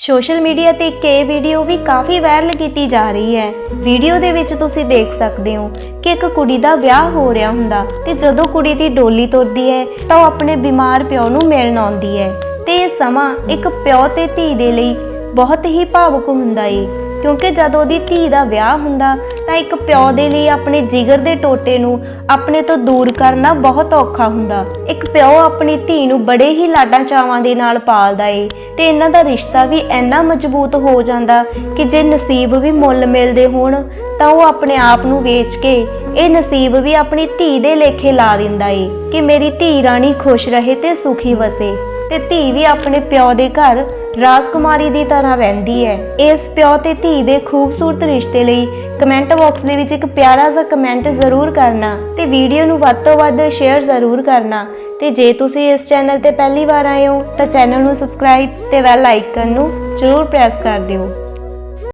Social media ਤੇ ਇੱਕ ਇਹ ਵੀਡੀਓ ਵੀ ਕਾਫੀ ਵਾਇਰਲ ਕੀਤੀ ਜਾ ਰਹੀ ਹੈ। ਵੀਡੀਓ ਦੇ ਵਿੱਚ ਤੁਸੀਂ ਦੇਖ ਸਕਦੇ ਹੋ ਕਿ ਇੱਕ ਕੁੜੀ ਦਾ ਵਿਆਹ ਹੋ ਰਿਹਾ ਹੁੰਦਾ ਤੇ ਜਦੋਂ ਕੁੜੀ ਦੀ ਡੋਲੀ ਤੁਰਦੀ ਹੈ, ਤਾਂ ਉਹ ਆਪਣੇ ਬਿਮਾਰ ਪਿਓ ਨੂੰ ਮਿਲਣ ਆਉਂਦੀ ਹੈ। ਤੇ ਇਹ ਸਮਾਂ ਇੱਕ ਪਿਓ ਤੇ ਧੀ ਦੇ ਲਈ ਬਹੁਤ ਹੀ ਭਾਵੁਕ ਹੁੰਦਾ ਏ। ਕਿਉਂਕਿ ਜਦੋਂ ਉਹਦੀ ਧੀ ਦਾ ਵਿਆਹ ਹੁੰਦਾ, ਤਾਂ ਇੱਕ ਪਿਓ ਦੇ ਲਈ ਆਪਣੇ ਜਿਗਰ ਦੇ ਟੋਟੇ ਨੂੰ ਆਪਣੇ ਤੋਂ ਦੂਰ ਕਰਨਾ ਬਹੁਤ ਔਖਾ ਹੁੰਦਾ। ਇੱਕ ਪਿਓ ਆਪਣੀ ਧੀ ਨੂੰ ਬੜੇ ਹੀ ਲਾਡਾਂ ਚਾਵਾਂ ਦੇ ਨਾਲ ਪਾਲਦਾ ਏ, ਤੇ ਇਹਨਾਂ ਦਾ ਰਿਸ਼ਤਾ ਵੀ ਇੰਨਾ ਮਜ਼ਬੂਤ ਹੋ ਜਾਂਦਾ ਕਿ ਜੇ ਨਸੀਬ ਵੀ ਮੁੱਲ ਮਿਲਦੇ ਹੋਣ ਤਾਂ ਉਹ ਆਪਣੇ ਆਪ ਨੂੰ ਵੇਚ ਕੇ ਇਹ ਨਸੀਬ ਵੀ ਆਪਣੀ ਧੀ ਦੇ ਲੇਖੇ ਲਾ ਦਿੰਦਾ ਏ ਕਿ ਮੇਰੀ ਧੀ ਰਾਣੀ ਖੁਸ਼ ਰਹੇ ਤੇ ਸੁਖੀ ਵਸੇ ਤੇ ਧੀ ਵੀ ਆਪਣੇ ਪਿਓ ਦੇ ਘਰ ਰਾਜਕੁਮਾਰੀ ਦੀ ਤਰ੍ਹਾਂ ਰਹਿੰਦੀ ਹੈ। ਇਸ ਪਿਓ ਤੇ ਧੀ ਦੇ ਖੂਬਸੂਰਤ ਰਿਸ਼ਤੇ ਲਈ ਕਮੈਂਟ ਬਾਕਸ ਦੇ ਵਿੱਚ ਇੱਕ ਪਿਆਰਾ ਜਿਹਾ ਕਮੈਂਟ ਜ਼ਰੂਰ ਕਰਨਾ ਤੇ ਵੀਡੀਓ ਨੂੰ ਵੱਧ ਤੋਂ ਵੱਧ ਸ਼ੇਅਰ ਜ਼ਰੂਰ ਕਰਨਾ ਤੇ ਜੇ ਤੁਸੀਂ ਇਸ ਚੈਨਲ ਤੇ ਪਹਿਲੀ ਵਾਰ ਆਏ ਹੋ ਤਾਂ ਚੈਨਲ ਨੂੰ ਸਬਸਕ੍ਰਾਈਬ ਤੇ ਬੈਲ ਆਈਕਨ ਨੂੰ ਜ਼ਰੂਰ ਪ੍ਰੈਸ ਕਰ ਦਿਓ।